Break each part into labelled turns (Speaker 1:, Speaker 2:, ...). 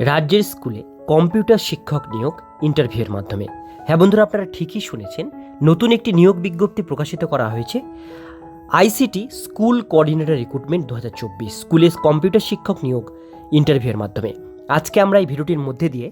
Speaker 1: রাজ্যের স্কুলে কম্পিউটার শিক্ষক নিয়োগ ইন্টারভিউয়ের মাধ্যমে। হ্যাঁ বন্ধুরা, আপনারা ঠিকই শুনেছেন, নতুন একটি নিয়োগ বিজ্ঞপ্তি প্রকাশিত করা হয়েছে। আইসিটি স্কুল কোঅর্ডিনেটর রিক্রুটমেন্ট দু হাজার চব্বিশ, স্কুলে কম্পিউটার শিক্ষক নিয়োগ ইন্টারভিউয়ের মাধ্যমে। আজকে আমরা এই ভিডিওটির মধ্যে দিয়ে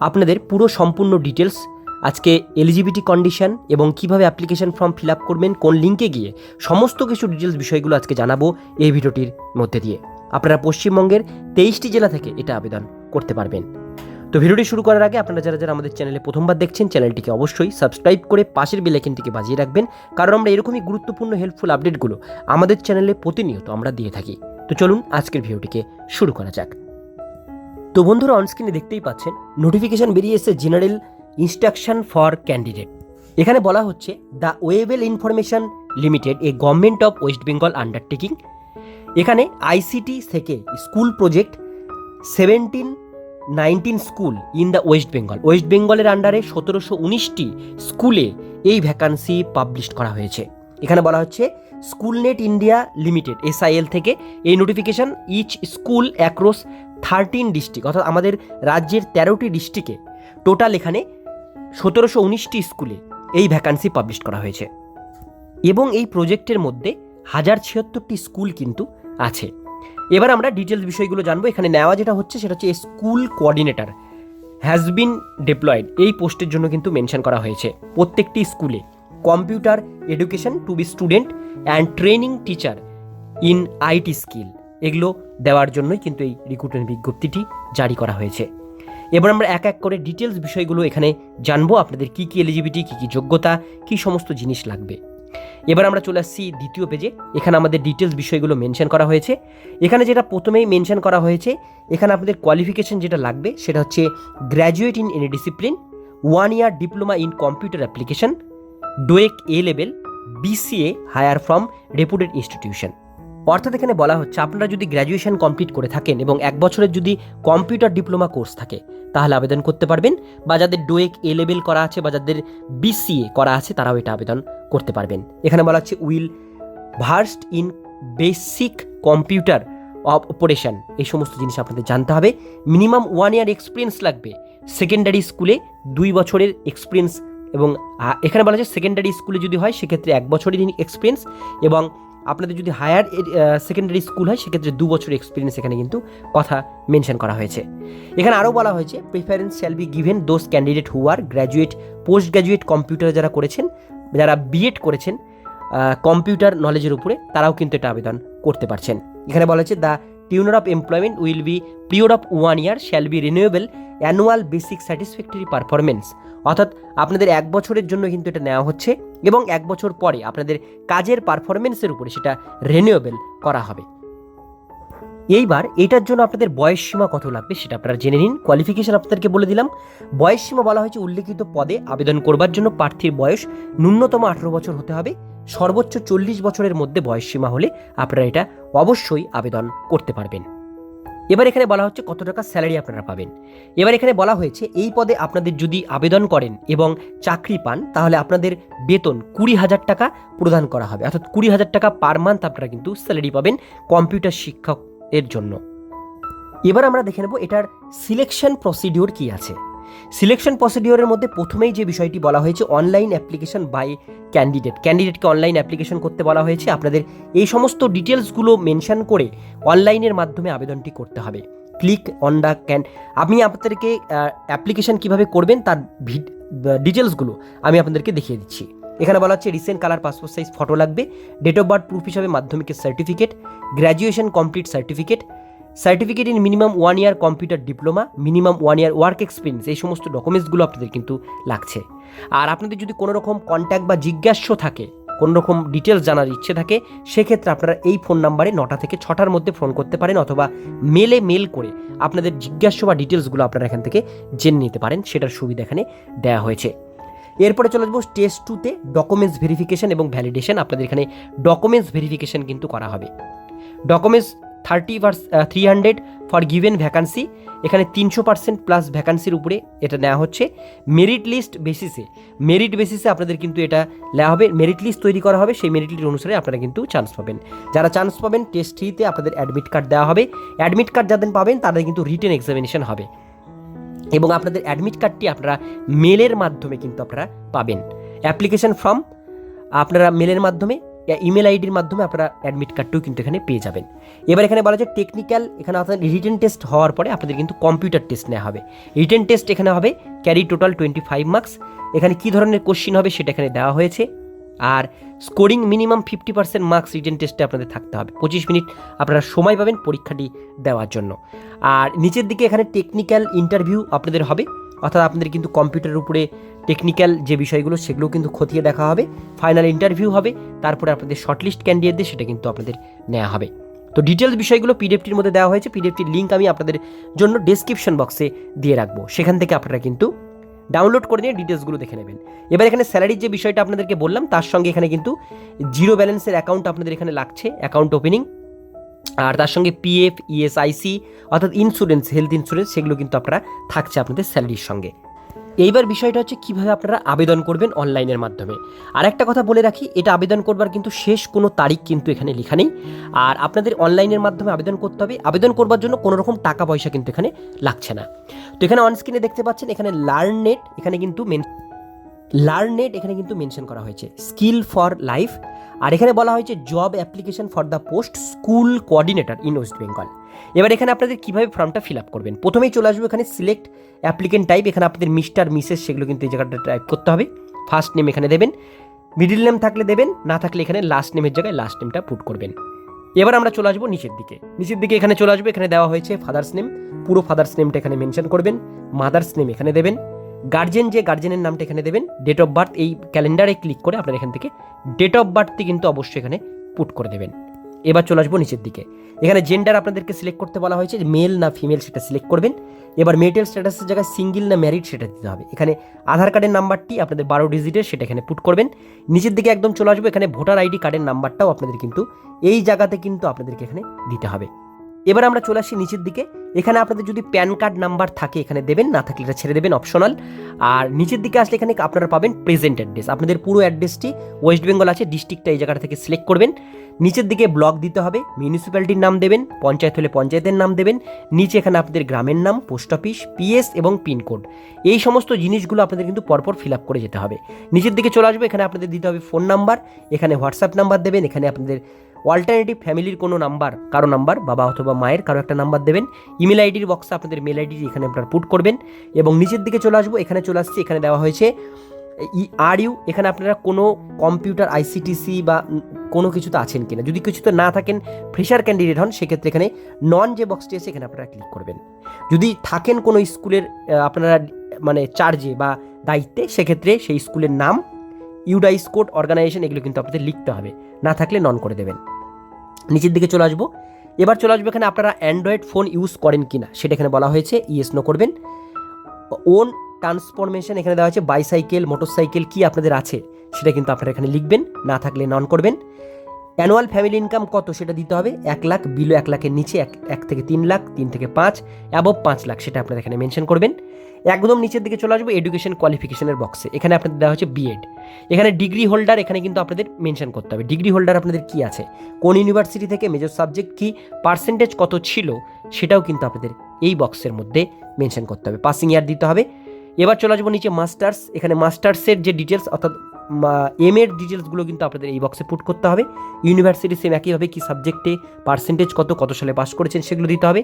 Speaker 1: আপনাদের পুরো সম্পূর্ণ ডিটেলস আজকে এলিজিবিলিটি কন্ডিশন এবং কীভাবে অ্যাপ্লিকেশন ফর্ম ফিল আপ করবেন, কোন লিঙ্কে গিয়ে, সমস্ত কিছু ডিটেলস বিষয়গুলো আজকে জানাব এই ভিডিওটির মধ্যে দিয়ে। আপনারা পশ্চিমবঙ্গের তেইশটি জেলা থেকে এটা আবেদন করতে পারবেন। তো ভিডিওটি শুরু করার আগে আপনারা যারা যারা আমাদের চ্যানেলে প্রথমবার দেখছেন, চ্যানেলটিকে অবশ্যই সাবস্ক্রাইব করে পাশের বেলাইকেনটিকে বাজিয়ে রাখবেন, কারণ আমরা এরকমই গুরুত্বপূর্ণ হেল্পফুল আপডেটগুলো আমাদের চ্যানেলে প্রতিনিয়ত আমরা দিয়ে থাকি। তো চলুন আজকের ভিডিওটিকে শুরু করা যাক। তো বন্ধুরা অনস্ক্রিনে দেখতেই পাচ্ছেন নোটিফিকেশন বেরিয়ে এসেছে জেনারেল ইনস্ট্রাকশন ফর ক্যান্ডিডেট এখানে বলা হচ্ছে the Webel information limited a government of West Bengal undertaking এখানে আইসিটি থেকে school project seventeen nineteen school in the West Bengal West বেঙ্গলের আন্ডারে সতেরোশো উনিশটি স্কুলে এই ভ্যাকান্সি পাবলিশ করা হয়েছে। এখানে বলা হচ্ছে school net India limited SIL থেকে এই notification each school across thirteen district অর্থাৎ আমাদের রাজ্যের তেরোটি ডিস্ট্রিক্টে টোটাল এখানে সতেরোশো উনিশটি স্কুলে এই ভ্যাকান্সি পাবলিশ করা হয়েছে। এবং এই প্রজেক্টের মধ্যে হাজার ছিয়াত্তরটি স্কুল কিন্তু আছে। এবার আমরা ডিটেলস বিষয়গুলো জানব। এখানে নেওয়া যেটা হচ্ছে, সেটা হচ্ছে school coordinator has been deployed এই পোস্টের জন্য কিন্তু মেনশন করা হয়েছে প্রত্যেকটি স্কুলে computer education to be student and training teacher in IT skill এগুলো দেওয়ার জন্যই কিন্তু এই রিক্রুটমেন্ট বিজ্ঞপ্তিটি জারি করা হয়েছে। এবার আমরা এক এক করে ডিটেলস বিষয়গুলো এখানে জানব। আপনাদের কী কী এলিজিবিলিটি কী কী যোগ্যতা, কী সমস্ত জিনিস লাগবে। এবার আমরা চলে আসছি দ্বিতীয় পেজে এখানে আমাদের ডিটেলস বিষয়গুলো মেনশন করা হয়েছে। এখানে যেটা প্রথমেই মেনশন করা হয়েছে, এখানে আপনাদের কোয়ালিফিকেশন যেটা লাগবে, সেটা হচ্ছে graduate in any discipline one year diploma in computer application DOEACC A level BCA higher from reputed institution অর্থাৎ এখানে বলা হচ্ছে আপনারা যদি গ্র্যাজুয়েশন কমপ্লিট করে থাকেন এবং এক বছরের যদি কম্পিউটার ডিপ্লোমা কোর্স থাকে, তাহলে আবেদন করতে পারবেন বা যাদের ডোয়েক এ লেভেল করা আছে বা যাদের বিসিএ করা আছে, তারাও এটা আবেদন করতে পারবেন। এখানে বলা হচ্ছে will versed in basic computer operation. এই সমস্ত জিনিস আপনাদের জানতে হবে। মিনিমাম ওয়ান ইয়ার এক্সপিরিয়েন্স লাগবে। সেকেন্ডারি স্কুলে দুই বছরের এক্সপিরিয়েন্স এবং এখানে বলা হচ্ছে সেকেন্ডারি স্কুলে যদি হয়, সেক্ষেত্রে এক বছরের এক্সপিরিয়েন্স এবং আপনাদের যদি হায়ার সেকেন্ডারি স্কুল হয়, সেক্ষেত্রে দু বছর এক্সপিরিয়েন্স এখানে কিন্তু কথা মেনশন করা হয়েছে। এখানে আরও বলা হয়েছে preference shall be given those candidate who are graduate post graduate computer যারা করেছেন, যারা বিএড করেছেন কম্পিউটার নলেজের উপরে, তারাও কিন্তু এটা আবেদন করতে পারছেন। এখানে বলা হয়েছে the tenure of employment will be period of one year shall be renewable annual basic satisfactory performance অর্থাৎ আপনাদের এক বছরের জন্য কিন্তু এটা নেওয়া হচ্ছে এবং এক বছর পরে আপনাদের কাজের পারফরমেন্সের উপরে সেটা রিনিউয়েবল করা হবে। এইবার এটার জন্য আপনাদের বয়স সীমা কত লাগবে সেটা আপনারা জেনে নিন। কোয়ালিফিকেশন আপনাদেরকে বলে দিলাম। বয়স সীমা বলা হয়েছে উল্লেখিত পদে আবেদন করবার জন্য প্রার্থীর বয়স ন্যূনতম আঠেরো বছর হতে হবে। সর্বোচ্চ চল্লিশ বছরের মধ্যে বয়স সীমা হলে আপনারা এটা অবশ্যই আবেদন করতে পারবেন। এবার এখানে বলা হচ্ছে কত টাকা স্যালারি আপনারা পাবেন। এবার এখানে বলা হয়েছে, এই পদে আপনাদের যদি আবেদন করেন এবং চাকরি পান, তাহলে আপনাদের বেতন কুড়ি হাজার টাকা প্রদান করা হবে। অর্থাৎ কুড়ি হাজার টাকা পার মান্থ আপনারা কিন্তু স্যালারি পাবেন কম্পিউটার শিক্ষকের জন্য। এবার আমরা দেখে নেব এটার সিলেকশন প্রসিডিওর কি আছে। সিলেকশন প্রসিডিওরের মধ্যে প্রথমেই যে বিষয়টি বলা হয়েছে অনলাইন অ্যাপ্লিকেশন বাই ক্যান্ডিডেট ক্যান্ডিডেটকে অনলাইন অ্যাপ্লিকেশন করতে বলা হয়েছে। আপনাদের এই সমস্ত ডিটেলসগুলো মেনশন করে অনলাইনের মাধ্যমে আবেদনটি করতে হবে। ক্লিক অন দ্য ক্যান আমি আপনাদেরকে অ্যাপ্লিকেশন কীভাবে করবেন তার ডিটেলসগুলো আমি আপনাদেরকে দেখিয়ে দিচ্ছি। এখানে বলা হচ্ছে recent colour passport size photo লাগবে। ডেট অফ বার্থ প্রুফ হিসাবে মাধ্যমিকের certificate graduation complete certificate certificate in minimum one year computer diploma, minimum one year work experience, এই সমস্ত ডকুমেন্টসগুলো আপনাদের কিন্তু লাগছে। আর আপনাদের যদি কোনো রকম কন্ট্যাক্ট বা জিজ্ঞাস্য থাকে, কোনো রকম ডিটেলস জানার ইচ্ছে থাকে, সেক্ষেত্রে আপনারা এই ফোন নাম্বারে নটা থেকে ছটার মধ্যে ফোন করতে পারেন অথবা মেলে মেল করে আপনাদের জিজ্ঞাস্য বা ডিটেলসগুলো আপনারা এখান থেকে জেনে নিতে পারেন, সেটার সুবিধা এখানে দেওয়া হয়েছে। এরপরে চলে যাব টেস্ট টুতে ডকুমেন্টস ভেরিফিকেশন এবং ভ্যালিডেশন আপনাদের এখানে ডকুমেন্টস ভেরিফিকেশন কিন্তু করা হবে। Documents thirty per three hundred for given vacancy এখানে তিনশো পার্সেন্ট প্লাস ভ্যাকান্সির উপরে এটা নেওয়া হচ্ছে। মেরিট লিস্ট বেসিসে মেরিট বেসিসে আপনাদের কিন্তু এটা নেওয়া হবে। মেরিট লিস্ট তৈরি করা হবে। সেই মেরিট লিস্ট অনুসারে আপনারা কিন্তু চান্স পাবেন। যারা চান্স পাবেন টেস্ট থ্রিতে আপনাদের অ্যাডমিট কার্ড দেওয়া হবে। অ্যাডমিট কার্ড যাদের পাবেন, তাদের কিন্তু রিটেন এক্সামিনেশন হবে। এবং আপনাদের অ্যাডমিট কার্ডটি আপনারা মেলের মাধ্যমে কিন্তু আপনারা পাবেন। অ্যাপ্লিকেশন ফর্ম আপনারা মেলের মাধ্যমে ইমেল আইডির মাধ্যমে আপনারা অ্যাডমিট কার্ডটিও কিন্তু এখানে পেয়ে যাবেন। এবার এখানে বলা যায় টেকনিক্যাল এখানে আপনাদের রিটেন টেস্ট হওয়ার পরে আপনাদের কিন্তু কম্পিউটার টেস্ট নেওয়া হবে। রিটেন টেস্ট এখানে হবে carry total twenty five marks এখানে কী ধরনের কোশ্চিন হবে সেটা এখানে দেওয়া হয়েছে। আর scoring minimum fifty percent marks written টেস্টে আপনাদের থাকতে হবে। পঁচিশ মিনিট আপনারা সময় পাবেন পরীক্ষাটি দেওয়ার জন্য। আর নিচের দিকে এখানে টেকনিক্যাল ইন্টারভিউ আপনাদের হবে। অর্থাৎ আপনাদের কিন্তু কম্পিউটারের উপরে টেকনিক্যাল যে বিষয়গুলো সেগুলো কিন্তু খতিয়ে দেখা হবে ফাইনাল ইন্টারভিউ হবে, তারপরে আপনাদের শর্টলিস্ট ক্যান্ডিডেটদের সেটা কিন্তু আপনাদের নেওয়া হবে। তো ডিটেলস বিষয়গুলো পিডিএফটির মধ্যে দেওয়া হয়েছে পিডিএফটির লিঙ্ক আমি আপনাদের জন্য ডেসক্রিপশন বক্সে দিয়ে রাখব। সেখান থেকে আপনারা কিন্তু ডাউনলোড করে নিয়ে ডিটেলসগুলো দেখে নেবেন। এবার এখানে স্যালারির যে বিষয়টা আপনাদেরকে বললাম, তার সঙ্গে এখানে কিন্তু জিরো ব্যালেন্সের অ্যাকাউন্ট আপনাদের এখানে লাগছে অ্যাকাউন্ট ওপেনিং আর তার সঙ্গে পিএফ ইএসআইসি অর্থাৎ ইন্স্যুরেন্স হেলথ ইন্স্যুরেন্স সেগুলো কিন্তু আপনারা থাকছে আপনাদের স্যালারির সঙ্গে। এইবার বিষয়টা হচ্ছে কীভাবে আপনারা আবেদন করবেন অনলাইনের মাধ্যমে। আর একটা কথা বলে রাখি, এটা আবেদন করবার কিন্তু শেষ কোনো তারিখ কিন্তু এখানে লেখা নেই। আর আপনাদের অনলাইনের মাধ্যমে আবেদন করতে হবে। আবেদন করবার জন্য কোনো রকম টাকা পয়সা কিন্তু এখানে লাগছে না। তো এখানে অনস্ক্রিনে দেখতে পাচ্ছেন, এখানে লার্ন নেট এখানে কিন্তু মেন লার্ন নেট এখানে কিন্তু মেনশন করা হয়েছে, স্কিল ফর লাইফ। আর এখানে বলা হয়েছে job application for the post school coordinator in West Bengal. এবার এখানে আপনাদের কীভাবে ফর্মটা ফিল আপ করবেন? প্রথমেই চলে আসবে এখানে সিলেক্ট অ্যাপ্লিকেন্ট টাইপ। এখানে আপনাদের মিস্টার, মিসেস সেগুলো কিন্তু এই জায়গাটা টাইপ করতে হবে। ফার্স্ট নেম এখানে দেবেন, মিডিল নেম থাকলে দেবেন, না থাকলে এখানে লাস্ট নেমের জায়গায় লাস্ট নেমটা পুট করবেন। এবার আমরা চলে আসব নিচের দিকে। নিচের দিকে এখানে চলে আসব, এখানে দেওয়া হয়েছে ফাদার্স নেম। পুরো ফাদার্স নেমটা এখানে মেনশন করবেন, মাদার্স নেম এখানে দেবেন। গার্জেন যে গার্জেনের নামটা এখানে দেবেন ডেট অফ বার্থ এই ক্যালেন্ডারে ক্লিক করে আপনার এখান থেকে ডেট অফ বার্থটি কিন্তু অবশ্যই এখানে পুট করে দেবেন। এবার চলে আসব নিচের দিকে। এখানে জেন্ডার আপনাদেরকে সিলেক্ট করতে বলা হয়েছে মেল না ফিমেল সেটা সিলেক্ট করবেন। এবার মেটেল স্ট্যাটাসের জায়গায় সিঙ্গেল না ম্যারিড সেটা দিতে হবে। এখানে আধার কার্ডের নাম্বারটি আপনাদের বারো ডিজিটের সেটা এখানে পুট করবেন। নিচের দিকে একদম চলে আসব, এখানে ভোটার আইডি কার্ডের নাম্বারটাও আপনাদের কিন্তু এই জায়গাতে কিন্তু আপনাদেরকে এখানে দিতে হবে। এবার আমরা চলে আসি নিচের দিকে। এখানে আপনাদের যদি প্যান কার্ড নাম্বার থাকে, এখানে দেবেন, না থাকলে এটা ছেড়ে দেবেন, অপশনাল। আর নিচের দিকে আসলে এখানে আপনারা পাবেন প্রেজেন্ট অ্যাড্রেস আপনাদের পুরো অ্যাড্রেসটি ওয়েস্ট বেঙ্গল আছে ডিস্ট্রিক্টটা এই জায়গাটা থেকে সিলেক্ট করবেন। নিচের দিকে ব্লক দিতে হবে মিউনিসিপ্যালিটির নাম দেবেন, পঞ্চায়েত হলে পঞ্চায়েতের নাম দেবেন। নিচে এখানে আপনাদের গ্রামের নাম পোস্ট অফিস পিএস এবং পিনকোড এই সমস্ত জিনিসগুলো আপনাদের কিন্তু পরপর ফিল আপ করে যেতে হবে। নিচের দিকে চলে আসবে, এখানে আপনাদের দিতে হবে ফোন নাম্বার এখানে হোয়াটসঅ্যাপ নাম্বার দেবেন, এখানে আপনাদের অল্টারনেটিভ ফ্যামিলির কোনো নাম্বার, কারও নাম্বার, বাবা অথবা মায়ের কারও একটা নাম্বার দেবেন। ইমেল আইডির বক্সে আপনাদের মেল আইডি এখানে আপনারা পুট করবেন এবং নিচের দিকে চলে আসব, এখানে চলে আসছে, এখানে দেওয়া হয়েছে, ই, আর ইউ, এখানে আপনারা কোনো কম্পিউটার, আইসিটিসি বা কোনো কিছুতে আছেন কিনা। যদি কিছুতে না থাকেন, ফ্রেশার ক্যান্ডিডেট হন, সেক্ষেত্রে এখানে নন যে বক্সটি আছে, এখানে আপনারা ক্লিক করবেন। যদি থাকেন কোনো স্কুলের আপনারা মানে চার্জে বা দায়িত্বে, সেক্ষেত্রে সেই স্কুলের নাম, ইউডাইস কোড, অর্গানাইজেশন, এগুলো কিন্তু আপনাদের লিখতে হবে। না থাকলে নন করে দেবেন। নিচের দিকে চলে আসব। এবার চলে আসব এখানে আপনারা অ্যান্ড্রয়েড ফোন ইউজ করেন কি না সেটা এখানে বলা হয়েছে ইয়েস নো করবেন। ওন ট্রান্সফরমেশন এখানে দেওয়া হয়েছে বাইসাইকেল মোটরসাইকেল কি আপনাদের আছে, সেটা কিন্তু আপনারা এখানে লিখবেন, না থাকলে নন করবেন। অ্যানুয়াল ফ্যামিলি ইনকাম কত, সেটা দিতে হবে, এক লাখ বিলো এক লাখের নিচে এক এক থেকে তিন লাখ, তিন থেকে পাঁচ অ্যাবভ পাঁচ লাখ, সেটা আপনারা এখানে মেনশন করবেন। একদম নিচের দিকে চলে আসব এডুকেশন কোয়ালিফিকেশনের বক্সে এখানে আপনাদের দেওয়া হচ্ছে বিএড এখানে ডিগ্রি হোল্ডার এখানে কিন্তু আপনাদের মেনশন করতে হবে। ডিগ্রি হোল্ডার আপনাদের কি আছে? কোন ইউনিভার্সিটি থেকে মেজর সাবজেক্ট কি? পার্সেন্টেজ কত ছিল? সেটাও কিন্তু আপনাদের এই বক্সের মধ্যে মেনশন করতে হবে। পাসিং ইয়ার দিতে হবে। এবার চলে আসব নিচে মাস্টার্স এখানে মাস্টার্সের যে ডিটেলস অর্থাৎ এম এর ডিটেলসগুলো কিন্তু আপনাদের এই বক্সে পুট করতে হবে। ইউনিভার্সিটি সেম একইভাবে কি সাবজেক্টে পার্সেন্টেজ কত কত সালে পাস করেছেন সেগুলো দিতে হবে।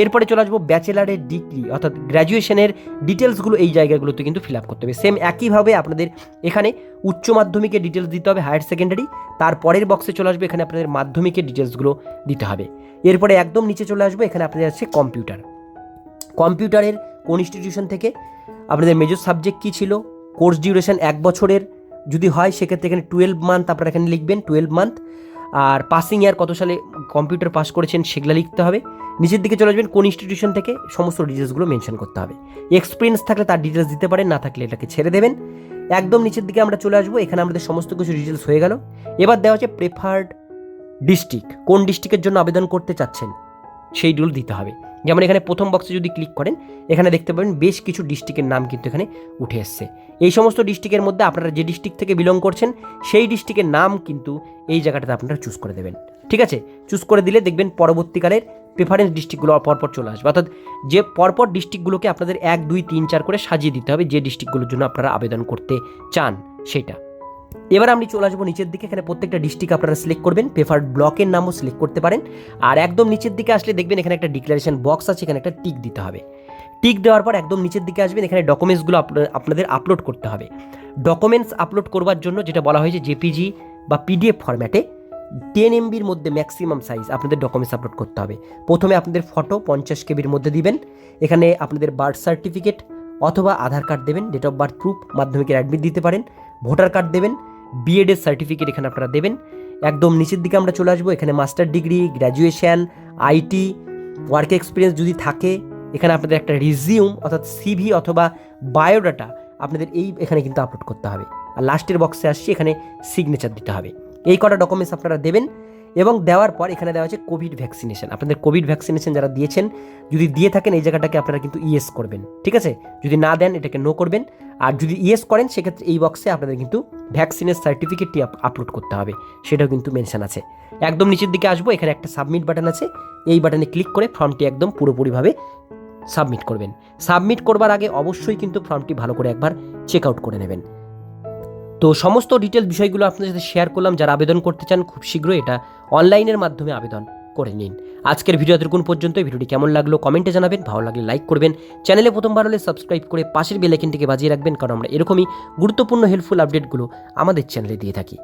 Speaker 1: এরপরে চলে আসব ব্যাচেলারের ডিগ্রি অর্থাৎ গ্র্যাজুয়েশনের ডিটেলসগুলো এই জায়গাগুলোতে কিন্তু ফিল আপ করতে হবে। সেম একইভাবে আপনাদের এখানে উচ্চ মাধ্যমিকের ডিটেলস দিতে হবে হায়ার সেকেন্ডারি তারপরের বক্সে চলে আসবে এখানে আপনাদের মাধ্যমিকের ডিটেলসগুলো দিতে হবে। এরপরে একদম নিচে চলে আসবে, এখানে আপনাদের আছে কম্পিউটার কম্পিউটারের কোন ইনস্টিটিউশন থেকে আপনাদের মেজর সাবজেক্ট কী ছিল? কোর্স ডিউরেশন এক বছরের যদি হয়, সেক্ষেত্রে এখানে টুয়েলভ মান্থ আপনারা এখানে লিখবেন টুয়েলভ মান্থ আর পাসিং ইয়ার কত সালে কম্পিউটার পাস করেছেন সেগুলো লিখতে হবে। নিচের দিকে চলে আসবেন, কোন ইনস্টিটিউশন থেকে সমস্ত ডিটেলসগুলো মেনশন করতে হবে। এক্সপিরিয়েন্স থাকলে তার ডিটেলস দিতে পারেন, না থাকলে এটাকে ছেড়ে দেবেন। একদম নিচের দিকে আমরা চলে আসব, এখানে আমাদের সমস্ত কিছু ডিটেলস হয়ে গেল। এবার দেওয়া হচ্ছে প্রেফার্ড ডিস্ট্রিক্ট কোন ডিস্ট্রিক্টের জন্য আবেদন করতে চাচ্ছেন সেইগুলো দিতে হবে। যেমন এখানে প্রথম বক্সে যদি ক্লিক করেন, এখানে দেখতে পাবেন বেশ কিছু ডিস্ট্রিক্টের নাম কিন্তু এখানে উঠে এসছে। এই সমস্ত ডিস্ট্রিক্টের মধ্যে আপনারা যে ডিস্ট্রিক্ট থেকে বিলং করছেন, সেই ডিস্ট্রিক্টের নাম কিন্তু এই জায়গাটাতে আপনারা চুজ করে দেবেন। ঠিক আছে? চুজ করে দিলে দেখবেন পরবর্তীকালের প্রেফারেন্স ডিস্ট্রিক্টগুলো পরপর চলে আসবে। অর্থাৎ যে পরপর ডিস্ট্রিক্টগুলোকে আপনাদের এক, দুই, তিন, চার করে সাজিয়ে দিতে হবে যে ডিস্ট্রিক্টগুলোর জন্য আপনারা আবেদন করতে চান, সেটা। এবার আমি চলে আসব নিচের দিকে। এখানে প্রত্যেকটা ডিস্ট্রিক্ট আপনারা সিলেক্ট করবেন। প্রেফার্ড ব্লকের নামও সিলেক্ট করতে পারেন। আর একদম নিচের দিকে আসলে দেখবেন এখানে একটা ডিক্লারেশন বক্স আছে, এখানে একটা টিক দিতে হবে। টিক দেওয়ার পর একদম নিচের দিকে আসবেন, এখানে ডকুমেন্টসগুলো আপনাদের আপলোড করতে হবে। ডকুমেন্টস আপলোড করবার জন্য যেটা বলা হয়েছে জেপিজি বা পিডিএফ ফরম্যাটে টেন এমবির মধ্যে ম্যাক্সিমাম সাইজ আপনাদের ডকুমেন্টস আপলোড করতে হবে। প্রথমে আপনাদের ফটো পঞ্চাশ কেবির মধ্যে দিবেন। এখানে আপনাদের বার্থ সার্টিফিকেট অথবা আধার কার্ড দেবেন ডেট অফ বার্থ প্রুফ মাধ্যমিকের অ্যাডমিট দিতে পারেন। ভোটার কার্ড দেবেন বিএডের সার্টিফিকেট এখানে আপনারা দেবেন। একদম নিচের দিকে আমরা চলে আসব, এখানে master degree graduation IT work experience যদি থাকে, এখানে আপনাদের একটা রিজিউম অর্থাৎ সিভি অথবা বায়োডাটা আপনাদের এই এখানে কিন্তু আপলোড করতে হবে। আর লাস্টের বক্সে আসছি, এখানে সিগনেচার দিতে হবে। এই কটা ডকুমেন্টস আপনারা দেবেন এবং দেওয়ার পর এখানে দেওয়া হচ্ছে কোভিড ভ্যাকসিনেশন আপনাদের কোভিড ভ্যাকসিনেশন যারা দিয়েছেন, যদি দিয়ে থাকেন, এই জায়গাটাকে আপনারা কিন্তু ইয়েস করবেন। ঠিক আছে? যদি না দেন, এটাকে নো করবেন। আর যদি ইয়েস করেন, সেক্ষেত্রে এই বক্সে আপনাদের কিন্তু ভ্যাকসিনের সার্টিফিকেটটি আপলোড করতে হবে। সেটাও কিন্তু মেনশন আছে। একদম নিচের দিকে আসব, এখানে একটা সাবমিট বাটন আছে। এই বাটনে ক্লিক করে ফর্মটি একদম পুরোপুরিভাবে সাবমিট করবেন। সাবমিট করবার আগে অবশ্যই কিন্তু ফর্মটি ভালো করে একবার চেক আউট করে নেবেন। তো সমস্ত ডিটেল বিষয়গুলো আপনাদের সাথে শেয়ার করলাম। যারা আবেদন করতে চান, খুব শীঘ্রই এটা অনলাইনের মাধ্যমে আবেদন। করে নিন। আজকের ভিডিও এতটুকুন পর্যন্ত ভিডিওটি কেমন লাগল কমেন্টে জানাবেন। ভালো লাগলে লাইক করবেন। চ্যানেলে প্রথমবার হলে সাবস্ক্রাইব করে পাশের বেলাইকিনটিকে বাজিয়ে রাখবেন, কারণ আমরা এরকমই গুরুত্বপূর্ণ হেল্পফুল আপডেটগুলো আমাদের চ্যানেলে দিয়ে থাকি।